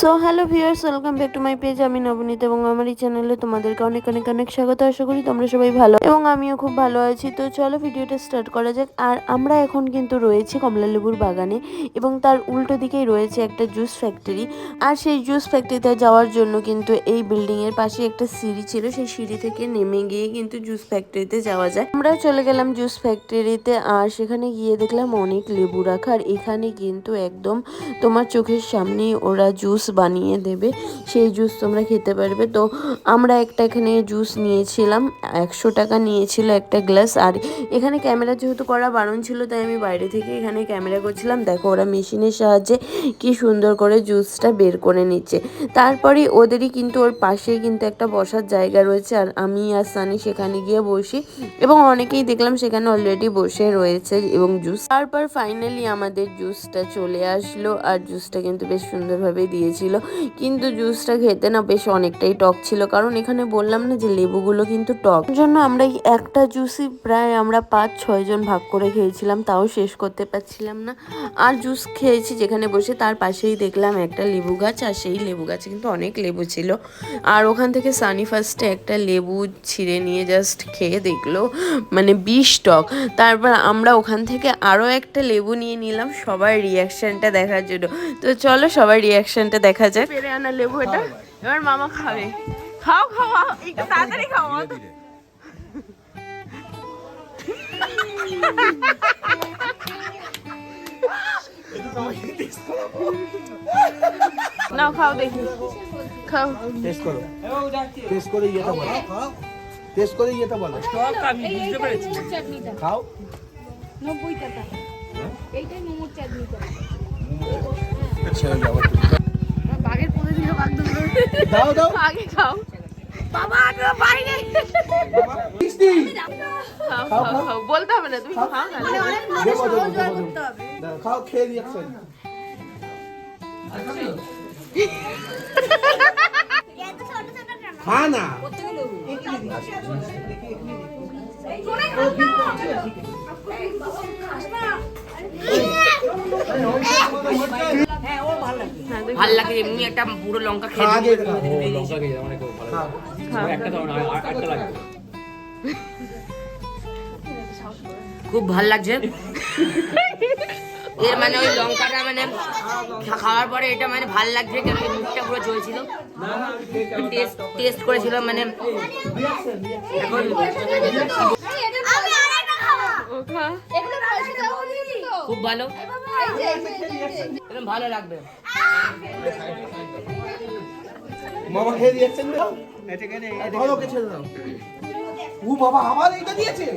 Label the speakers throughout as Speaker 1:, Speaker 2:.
Speaker 1: So hello viewers welcome back to my page আমি নবনীত এবং আমার এই চ্যানেলে তোমাদেরকে অনেক অনেক অনেক স্বাগত। আশা করি তোমরা সবাই ভালো এবং আমিও খুব ভালো আছি। তো চলো ভিডিওটা স্টার্ট করা যাক। আর আমরা এখন কিন্তু রয়েছি কমলালেবুর বাগানে এবং তার উল্টো দিকেই রয়েছে একটা জুস ফ্যাক্টরি আর সেই জুস ফ্যাক্টরিতে যাওয়ার জন্য কিন্তু এই বিল্ডিং এর পাশে একটা সিঁড়ি ছিল। সেই সিঁড়ি থেকে নেমে গিয়ে কিন্তু জুস ফ্যাক্টরিতে যাওয়া যায়। আমরা চলে গেলাম জুস ফ্যাক্টরিতে আর সেখানে গিয়ে দেখলাম অনেক লেবু রাখা আর এখানে কিন্তু একদম তোমার চোখের সামনেই ওরা জুস বানিয়ে দেবে, সেই জুস তোমরা খেতে পারবে। তো আমরা একটা এখানে জুস নিয়েছিলাম, একশো টাকা নিয়েছিল একটা গ্লাস। আর এখানে ক্যামেরা যেহেতু করা বারণ ছিল, তাই আমি বাইরে থেকে এখানে ক্যামেরা করছিলাম। দেখো ওরা মেশিনের সাহায্যে কি সুন্দর করে জুসটা বের করে নিচ্ছে। তারপরে ওদেরই কিন্তু ওর পাশেই কিন্তু একটা বসার জায়গা রয়েছে। আর আমি আর সানি সেখানে গিয়ে বসি এবং অনেকেই দেখলাম সেখানে অলরেডি বসে রয়েছে এবং জুস। তারপর ফাইনালি আমাদের জুসটা চলে আসলো। আর জুসটা কিন্তু বেশ সুন্দরভাবে দিয়েছিল। কিন্তু জুসটা খেতে না বেশ অনেকটাই টক ছিল। কারণ এখানে বললাম না যে লেবুগুলো কিন্তু টক। জন্য আমরা এই একটা জুসই প্রায় আমরা পাঁচ, ছয় জন ভাগ করে খেয়েছিলাম। তাও শেষ করতে পারছিলাম না। আর জুস খেয়েছি যেখানে বসে, তার পাশেই দেখলাম একটা লেবু গাছ। আর সেই লেবু গাছে কিন্তু অনেক লেবু ছিল। আর ওখান থেকে সানি ফার্স্টে একটা লেবু ছিঁড়ে নিয়ে জাস্ট খেয়ে দেখল মানে বিষ টক। তারপর আমরা ওখান থেকে আরও একটা লেবু নিয়ে নিলাম। সবার রিয়াকশনটা দেখার জন্য। তো চলো সবার রিয়াকশনটা দেখা যাক। পেরে আনা লেবু এটা। এবার মামা খাবে। খাও খাও খাও, একটু তাড়াতাড়ি খাও নাও খাও দেখি। খাও।
Speaker 2: টেস্ট করো। টেস্ট করে ইয়েটা বলো। টেস্ট করে ইয়েটা বলো।
Speaker 3: চাটনিটা।
Speaker 2: খাও।
Speaker 3: নব্বই টাকা এইটাই মোমোর চাটনিটা।
Speaker 2: ছেড়ে যাও দাও দাও
Speaker 3: আগে খাও বাবা তো বাইরে
Speaker 2: মিষ্টি
Speaker 1: খাও খাও খাও বলতে হবে না তুমি খাও না
Speaker 2: দেবো দেবো দেবো দেবো দাও, খাও খেয়ে রিয়াকশন খা না
Speaker 4: ভালো লাগে এমনি একটা পুরো লঙ্কা
Speaker 2: খা
Speaker 4: খেয়ে
Speaker 2: আগে খা। খা।
Speaker 4: খুব ভালো লাগছে। এর মানে ওই লঙ্কাটা মানে খাওয়ার পরে এটা মানে ভালো লাগছে কেন মুখটা পুরো চলছিল টেস্ট টেস্ট করেছিলাম মানে এখন
Speaker 3: আমি আরেকটা খাব
Speaker 4: ভালো। ভালো লাগবে।
Speaker 2: মামা খেয়ে রিয়াকশন দাও ধরো কে ছেড়ে দাও। ও বাবা আবার এইটা দিয়েছে?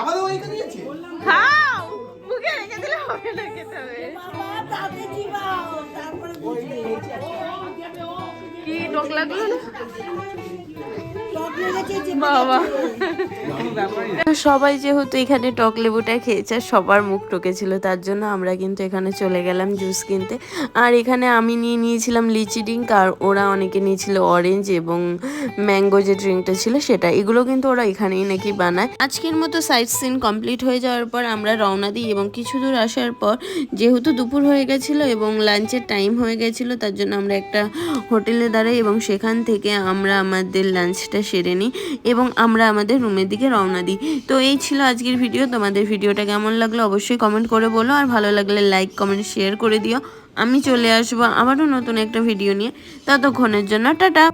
Speaker 2: আবারও এইটা দিয়েছে?
Speaker 1: খাও। মুখে রেখে দিলে হবে না খেতে হবে। কি লাগল না? সবাই যেহেতু এখানে টক লেবুটা খেয়েছে সবার মুখ টকেছিল তার জন্য আমরা কিন্তু এখানে চলে গেলাম জুস কিনতে। আর এখানে আমি নিয়ে নিয়েছিলাম লিচি ড্রিঙ্ক, আর ওরা অনেকে নিয়েছিল অরেঞ্জ এবং ম্যাঙ্গো যে ড্রিঙ্কটা ছিল সেটা। এগুলো কিন্তু ওরা এখানেই নাকি বানায়। আজকের মতো সাইট সিন কমপ্লিট হয়ে যাওয়ার পর আমরা রওনা দিই, এবং কিছু দূর আসার পর যেহেতু দুপুর হয়ে গেছিল এবং লাঞ্চের টাইম হয়ে গেছিল, তার জন্য আমরা একটা হোটেলে দাঁড়াই, এবং সেখান থেকে আমরা আমাদের লাঞ্চটা সেরে নিই এবং আমরা আমাদের রুমের দিকে রওনা দিই। তো এই ছিল আজকের ভিডিও। তোমাদের ভিডিওটা কেমন লাগল অবশ্যই কমেন্ট করে বলো। আর ভালো লাগলে লাইক কমেন্ট শেয়ার করে দিও। আমি চলে আসব আবারও নতুন একটা ভিডিও নিয়ে। ততক্ষণের জন্য টাটা!